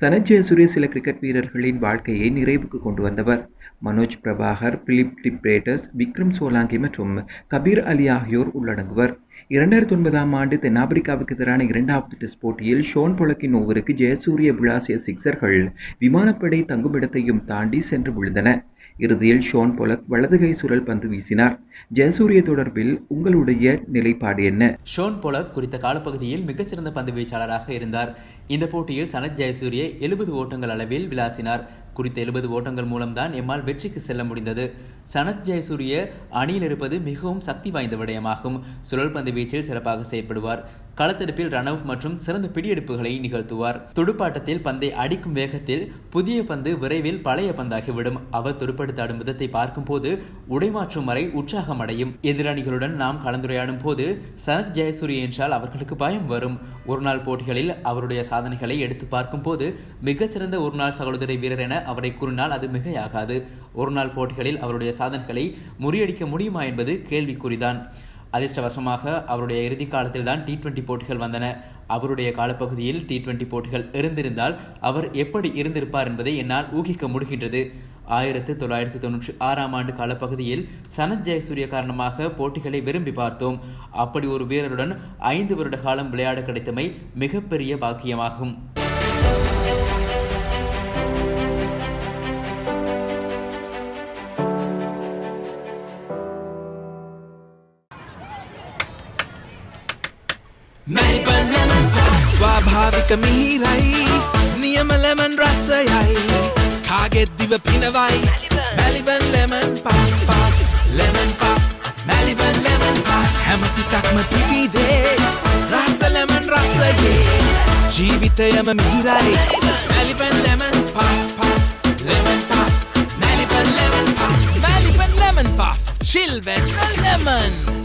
சனத் ஜெயசூரிய சில கிரிக்கெட் வீரர்களின் வாழ்க்கையை நிறைவுக்கு கொண்டு வந்தவர். மனோஜ் பிரபாகர் பிலிப் டிப்ரேட்டர்ஸ் விக்ரம் சோலாங்கி மற்றும் கபீர் அலி ஆகியோர் உள்ளடங்குவர். இரண்டாயிரத்தி ஒன்பதாம் ஆண்டு தென்னாப்பிரிக்காவுக்கு எதிரான இரண்டாவது டெஸ்ட் போட்டியில் ஷோன் பொலக்கின் ஓவருக்கு ஜெயசூரிய விளாசிய சிக்சர்கள் விமானப்படை தங்குமிடத்தையும் தாண்டி சென்று விழுந்தன இறுதியில் ஷோன் பொலக் வலதுகை சுழல் பந்து வீசினார். ஜெயசூரிய தொடர்பில் உங்களுடைய நிலைப்பாடு என்ன? ஷோன் பொலக் குறித்த காலப்பகுதியில் மிகச்சிறந்த பந்து வீச்சாளராக இருந்தார். இந்த போட்டியில் சனத் ஜெயசூரிய எழுபது ஓட்டங்கள் அளவில் விளாசினார். குறித்த எழுபது ஓட்டங்கள் மூலம்தான் எம்மால் வெற்றிக்கு செல்ல முடிந்தது. சனத் ஜெயசூரிய அணியில் இருப்பது மிகவும் சக்தி வாய்ந்த விடயமாகும். சுழல் பந்து வீச்சில் சிறப்பாக செயல்படுவார் களத்தெடுப்பில் ரன் அவுட் மற்றும் சிறந்த பிடியெடுப்புகளை நிகழ்த்துவார். துடுப்பாட்டத்தில் பந்தை அடிக்கும் வேகத்தில் புதிய பந்து விரைவில் பழைய பந்தாகிவிடும். அவர் துடுப்படுத்தாடும் விதத்தை பார்க்கும்போது உடைமாற்றும் வரை உற்சாகம் அடையும். எதிரணிகளுடன் நாம் கலந்துரையாடும் போது சனத் ஜெயசூரிய என்றால் அவர்களுக்கு பயம் வரும். ஒருநாள் போட்டிகளில் அவருடைய சாதனைகளை எடுத்து பார்க்கும்போது மிகச்சிறந்த ஒருநாள் சகோதரி வீரர் என அவரை கூறினால் அது மிகையாகாது. ஒருநாள் போட்டிகளில் அவருடைய சாதனைகளை முறியடிக்க முடியுமா என்பது கேள்விக்குறிதான். அதிர்ஷ்டவசமாக அவருடைய இறுதி காலத்தில் தான் டி டுவெண்டி போட்டிகள் வந்தன. அவருடைய காலப்பகுதியில் டி டுவெண்டி போட்டிகள் இருந்திருந்தால் அவர் எப்படி இருந்திருப்பார் என்பதை என்னால் ஊகிக்க முடிகின்றது. ஆயிரத்து தொள்ளாயிரத்து தொன்னூற்றி ஆறாம் ஆண்டு காலப்பகுதியில் சனத் ஜெயசூரிய காரணமாக போட்டிகளை விரும்பி பார்த்தோம். அப்படி ஒரு வீரருடன் ஐந்து வருட காலம் விளையாட கிடைத்தமை மிகப்பெரிய பாக்கியமாகும். ස්වාභාවික මිහිරයි නියම ලෙමන් රසයයි කාගෙත් දිව පිනවයි Maliban lemon puff lemon puff Maliban lemon puff හැම සිතක්ම පිබිදේ රස ලෙමන් රසයේ ජීවිතයම මිහිරයි Maliban lemon puff lemon puff Maliban lemon පා මැලිබන් ලෙමන් පා චිල්වෙන් ලෙමන්